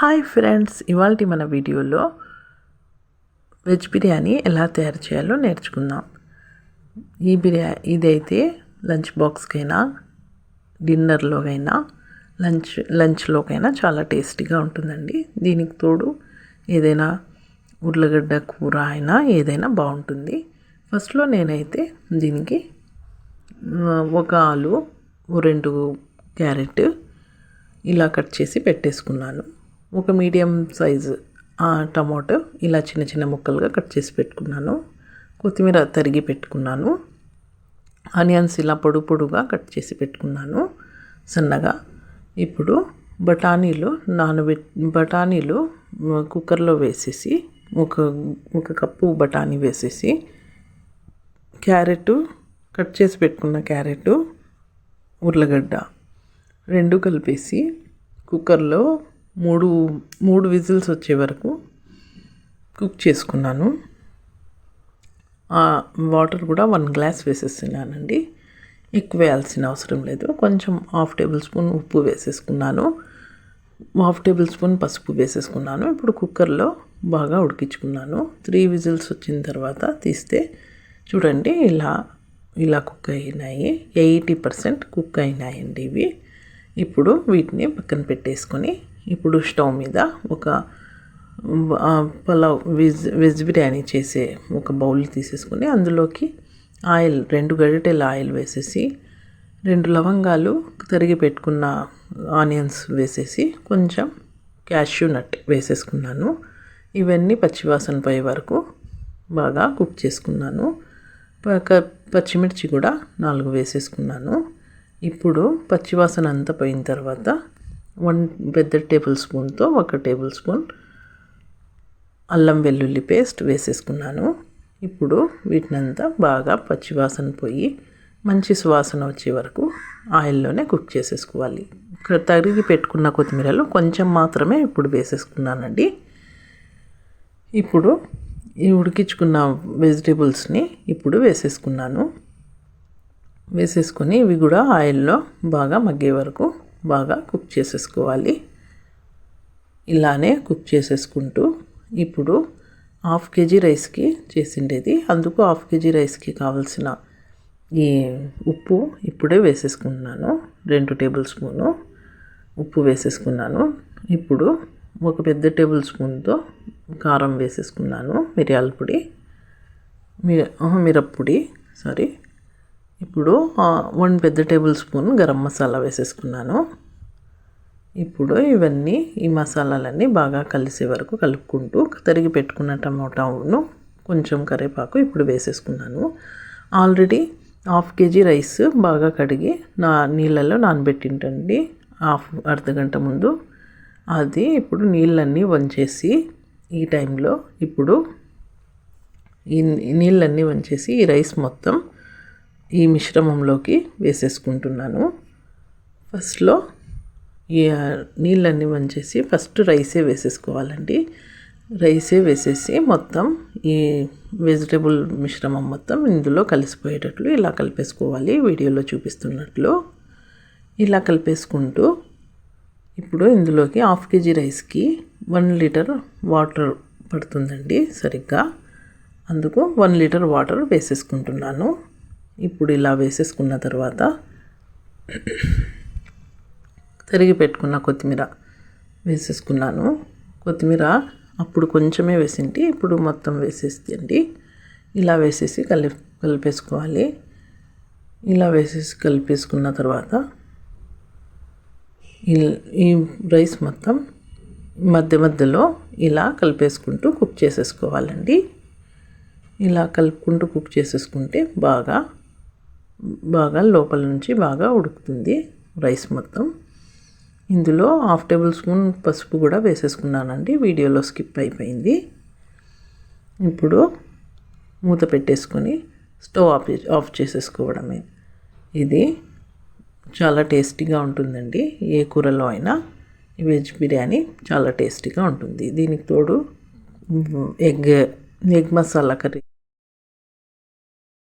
Hi friends ఇవాళ మన వీడియోలో వెజ్ బిర్యానీ ఎలా తయారు చేయాలో నేర్చుకుందాం. ఈ బిర్యా ఇదైతే లంచ్ బాక్స్కైనా డిన్నర్లోకైనా లంచ్ లంచ్లోకైనా చాలా టేస్టీగా ఉంటుందండి. దీనికి తోడు ఏదైనా ఉర్లగడ్డ కూర అయినా ఏదైనా బాగుంటుంది. ఫస్ట్లో నేనైతే దీనికి ఒక ఆలు రెండు క్యారెట్ ఇలా కట్ చేసి పెట్టేసుకున్నాను. ఒక మీడియం సైజు టమాటో ఇలా చిన్న చిన్న ముక్కలుగా కట్ చేసి పెట్టుకున్నాను. కొత్తిమీర తరిగి పెట్టుకున్నాను. ఆనియన్స్ ఇలా పొడు పొడుగా కట్ చేసి పెట్టుకున్నాను. సన్నగా. ఇప్పుడు బఠానీలు నానబె బఠానీలు కుక్కర్లో వేసేసి ఒక ఒక కప్పు బఠానీ వేసేసి క్యారెట్ కట్ చేసి పెట్టుకున్న క్యారెట్ ఉర్లగడ్డ రెండు కలిపేసి కుక్కర్లో మూడు మూడు విజిల్స్ వచ్చే వరకు కుక్ చేసుకున్నాను. వాటర్ కూడా వన్ గ్లాస్ వేసేస్తున్నానండి. ఎక్కువ వేయాల్సిన అవసరం లేదు. కొంచెం హాఫ్ టేబుల్ స్పూన్ ఉప్పు వేసేసుకున్నాను. హాఫ్ టేబుల్ స్పూన్ పసుపు వేసేసుకున్నాను. ఇప్పుడు కుక్కర్లో బాగా ఉడికించుకున్నాను. త్రీ విజిల్స్ వచ్చిన తర్వాత తీస్తే చూడండి ఇలా ఇలా కుక్ అయినాయి. ఎయిటీ పర్సెంట్ కుక్ అయినాయండి ఇవి. ఇప్పుడు వీటిని పక్కన పెట్టేసుకొని ఇప్పుడు స్టవ్ మీద ఒక పలావ్ వెజ్ వెజ్ బిర్యానీ చేసే ఒక బౌల్ తీసేసుకొని అందులోకి ఆయిల్ రెండు గరిటెల ఆయిల్ వేసేసి రెండు లవంగాలు తరిగి పెట్టుకున్న ఆనియన్స్ వేసేసి కొంచెం క్యాష్యూ నట్ వేసేసుకున్నాను. ఇవన్నీ పచ్చివాసన పోయే వరకు బాగా కుక్ చేసుకున్నాను. పచ్చిమిర్చి కూడా నాలుగు వేసేసుకున్నాను. ఇప్పుడు పచ్చివాసన అంతా పోయిన తర్వాత వన్ పెద్ద టేబుల్ స్పూన్తో ఒక టేబుల్ స్పూన్ అల్లం వెల్లుల్లి పేస్ట్ వేసేసుకున్నాను. ఇప్పుడు వీటినంతా బాగా పచ్చివాసన పోయి మంచి సువాసన వచ్చే వరకు ఆయిల్లోనే కుక్ చేసేసుకోవాలి. తరిగి పెట్టుకున్న కొత్తిమీరలు కొంచెం మాత్రమే ఇప్పుడు వేసేసుకున్నానండి. ఇప్పుడు ఈ ఉడికించుకున్న వెజిటేబుల్స్ని ఇప్పుడు వేసేసుకున్నాను. వేసేసుకొని ఇవి కూడా ఆయిల్లో బాగా మగ్గే వరకు బాగా కుక్ చేసేసుకోవాలి. ఇలానే కుక్ చేసేసుకుంటూ ఇప్పుడు హాఫ్ కేజీ రైస్కి చేసిండేది. అందుకు హాఫ్ కేజీ రైస్కి కావాల్సిన ఈ ఉప్పు ఇప్పుడే వేసేసుకున్నాను. రెండు టేబుల్ స్పూను ఉప్పు వేసేసుకున్నాను. ఇప్పుడు ఒక పెద్ద టేబుల్ స్పూన్తో కారం వేసేసుకున్నాను. మిరియాల పొడి మిరప్పొడి సారీ ఇప్పుడు వన్ పెద్ద టేబుల్ స్పూన్ గరం మసాలా వేసేసుకున్నాను. ఇప్పుడు ఇవన్నీ ఈ మసాలాలన్నీ బాగా కలిసే వరకు కలుపుకుంటూ తరిగి పెట్టుకున్న టమోటాను కొంచెం కరివేపాకు ఇప్పుడు వేసేసుకున్నాను. ఆల్రెడీ హాఫ్ కేజీ రైస్ బాగా కడిగి నా నీళ్ళల్లో నానబెట్టింటండి. హాఫ్ అర్ధ గంట ముందు. అది ఇప్పుడు నీళ్ళన్నీ వంచేసి ఈ టైంలో ఇప్పుడు ఈ నీళ్ళన్నీ వంచేసి ఈ రైస్ మొత్తం ఈ మిశ్రమంలోకి వేసేసుకుంటున్నాను. ఫస్ట్లో ఈ నీళ్ళన్నీ వంచేసి ఫస్ట్ రైసే వేసేసుకోవాలండి. రైసే వేసేసి మొత్తం ఈ వెజిటేబుల్ మిశ్రమం మొత్తం ఇందులో కలిసిపోయేటట్లు ఇలా కలిపేసుకోవాలి వీడియోలో చూపిస్తున్నట్లు. ఇలా కలిపేసుకుంటూ ఇప్పుడు ఇందులోకి హాఫ్ కేజీ రైస్కి వన్ లీటర్ వాటర్ పడుతుందండి సరిగ్గా. అందుకు వన్ లీటర్ వాటర్ వేసేసుకుంటున్నాను. ఇప్పుడు ఇలా వేసేసుకున్న తర్వాత తరిగి పెట్టుకున్న కొత్తిమీర వేసేసుకున్నాను. కొత్తిమీర అప్పుడు కొంచెమే వేసింటి ఇప్పుడు మొత్తం వేసేసి ఇలా వేసేసి కలి కలిపేసుకోవాలి. ఇలా వేసేసి కలిపేసుకున్న తర్వాత ఈ రైస్ మొత్తం మధ్య మధ్యలో ఇలా కలిపేసుకుంటూ కుక్ చేసేసుకోవాలండి. ఇలా కలుపుకుంటూ కుక్ చేసేసుకుంటే బాగా బాగా లోపల నుంచి బాగా ఉడుకుతుంది రైస్ మొత్తం. ఇందులో హాఫ్ టేబుల్ స్పూన్ పసుపు కూడా వేసేసుకున్నానండి. వీడియోలో స్కిప్ అయిపోయింది. ఇప్పుడు మూత పెట్టేసుకొని స్టవ్ ఆఫ్ ఆఫ్ చేసేసుకోవడమే. ఇది చాలా టేస్టీగా ఉంటుందండి. ఏ కూరలో అయినా వెజ్ బిర్యానీ చాలా టేస్టీగా ఉంటుంది. దీనికి తోడు ఎగ్ ఎగ్ మసాలా కర్రీ